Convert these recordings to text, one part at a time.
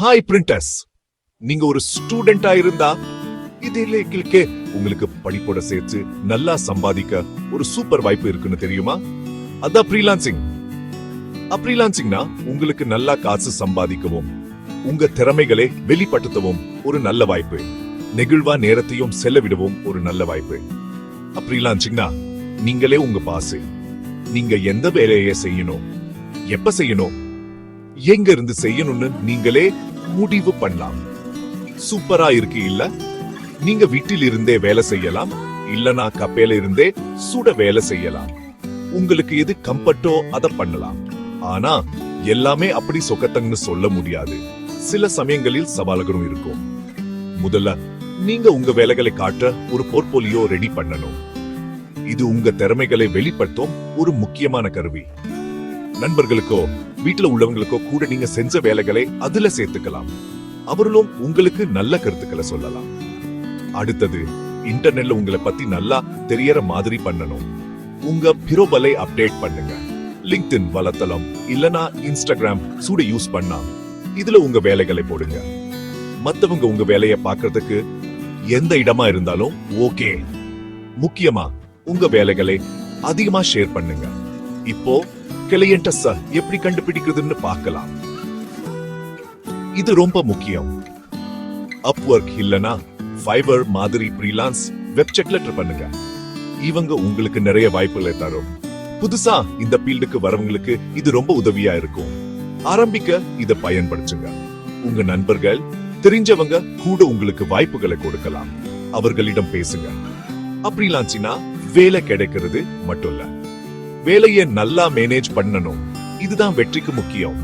Hi printers நீங்க ஒரு ஸ்டூடெண்டா இருந்தா இதிலே கிளிக்கே உங்களுக்கு படிப்போட சேர்த்து நல்லா சம்பாதிக்க ஒரு சூப்பர் வாய்ப்பு இருக்குன்னு தெரியுமா? அதான் ஃப்ரீலான்சிங் ஃப்ரீலான்சிங்னா உங்களுக்கு நல்லா காசு சம்பாதிக்கவும் உங்க திறமைகளை வெளிப்படுத்தவும் ஒரு நல்ல வாய்ப்பு. நெகிழ்வா நேரத்தையும் செலவிடவும் ஒரு நல்ல வாய்ப்பு. ஃப்ரீலான்சிங்னா நீங்களே உங்க பாசு நீங்க எந்த வேலையை செய்யணும் எப்ப செய்யணும் எங்க இருந்து செய்யணும்னு நீங்களே முடிவு பண்ணலாம். சூப்பரா இருக்கு இல்ல? நீங்க வீட்டில் இருந்தே வேலை செய்யலாம் இல்லனா கப்பையில இருந்தே சுட வேலை செய்யலாம். உங்களுக்கு எது கம்பர்ட்டோ அத பண்ணலாம். ஆனா எல்லாமே அப்படி சொக்கத்தங்கன்னு சொல்ல முடியாது. சில சமயங்களில் சவால்களும் இருக்கும். முதல்ல நீங்க உங்க வேலைகளை காட்ட ஒரு போர்ட்போலியோ ரெடி பண்ணணும். இது உங்க திறமைகளை வெளிப்படுத்தும் ஒரு முக்கியமான கருவி. நண்பர்களுக்கோ வீட்டுல உள்ளவங்களுக்கோ கூட நீங்க செஞ்ச வேலைகளை அதுல சேர்த்துக்கலாம். அவர்களும் உங்களுக்கு நல்ல கருத்துக்களை சொல்லலாம். அடுத்தது இன்டர்நெட்ல உங்களை பத்தி நல்லா தெரியற மாதிரி பண்ணணும். உங்க பிரோபலை அப்டேட் பண்ணுங்க. லிங்க்டின் வலைத்தளம் இல்லனா இன்ஸ்டாகிராம் சூட யூஸ் பண்ணா இதுல உங்க வேலைகளை போடுங்க. மத்தவங்க உங்க வேலையை பாக்குறதுக்கு எந்த இடமா இருந்தாலும் ஓகே முக்கியமா உங்க வேலைகளை அதிகமா ஷேர் பண்ணுங்க. இப்போ கிளையண்டஸ எப்படி கண்டுபிடிக்கிறதுன்னு பார்க்கலாம். இது ரொம்ப முக்கியம். அப்வொர்க் இல்லனா ஃபைபர் மாதிரி ஃப்ரீலான்ஸ் வெப்சைட்ல ட்ரை பண்ணுங்க. இவங்க உங்களுக்கு நிறைய வாய்ப்புகளை தரும். புதுசா இந்த ஃபீல்டுக்கு வரவங்களுக்கு இது ரொம்ப உதவியா இருக்கும். ஆரம்பிக்க இத பயன்படுத்துங்க. உங்க நண்பர்கள் தெரிஞ்சவங்க கூட உங்களுக்கு வாய்ப்புகளை கொடுக்கலாம். அவர்களிடம் பேசுங்க. அப்படிலாச்சுன்னா வேலை கிடைக்கிறது மட்டும் இல்லை. வேலையை நல்லா மேனேஜ் பண்ணணும். இதுதான் வெற்றிக்கு முக்கியம்.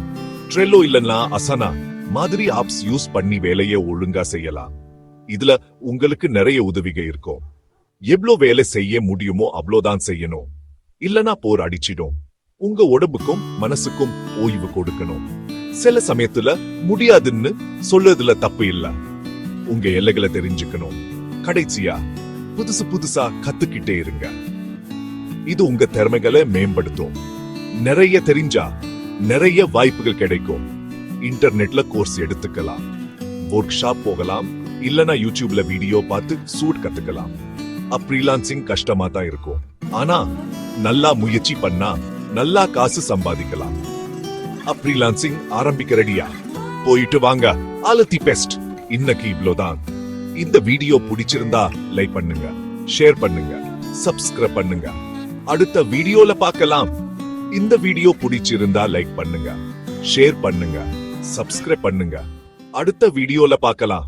ட்ரெல்லோ இல்லைன்னா அசனா மாதிரி ஆப்ஸ் யூஸ் பண்ணி வேலையை ஒழுங்கா செய்யலாம். இதுல உங்களுக்கு நிறைய உதவிக இருக்கும். எவ்வளோ வேலை செய்ய முடியுமோ அவ்வளோதான் செய்யணும். இல்லனா போர் அடிச்சிடும். உங்க உடம்புக்கும் மனசுக்கும் ஓய்வு கொடுக்கணும். சில சமயத்துல முடியாதுன்னு சொல்றதுல தப்பு இல்ல. உங்க எல்லைகளை தெரிஞ்சுக்கணும். கடைசியா புதுசு புதுசா கத்துக்கிட்டே இருங்க. இது உங்க திறமைகளை மேம்படுத்தும். நிறைய தெரிஞ்சா நிறைய வாய்ப்புகள் கிடைக்கும். இன்டர்நெட்ல கோர்ஸ் எடுத்துக்கலாம். ஒர்க் ஷாப் போகலாம். இல்லனா யூடியூப்ல வீடியோ பார்த்து சூட் கத்துக்கலாம். அப்ரீலான்சிங் கஷ்டமா தான் இருக்கும். ஆனா நல்லா முயற்சி பண்ணா நல்லா காசு சம்பாதிக்கலாம். அப்ரீலான்சிங் ஆரம்பிக்க ரெடியா போயிட்டு வாங்க. ஆலத்தி பெஸ்ட் இன்னைக்கு இவ்வளவுதான் இந்த வீடியோ பிடிச்சிருந்தா லைக் பண்ணுங்க. ஷேர் பண்ணுங்க. சப்ஸ்கிரைப் பண்ணுங்க. அடுத்த வீடியோல பார்க்கலாம். இந்த வீடியோ பிடிச்சிருந்தா லைக் பண்ணுங்க ஷேர் பண்ணுங்க சப்ஸ்கிரைப் பண்ணுங்க. அடுத்த வீடியோல பார்க்கலாம்.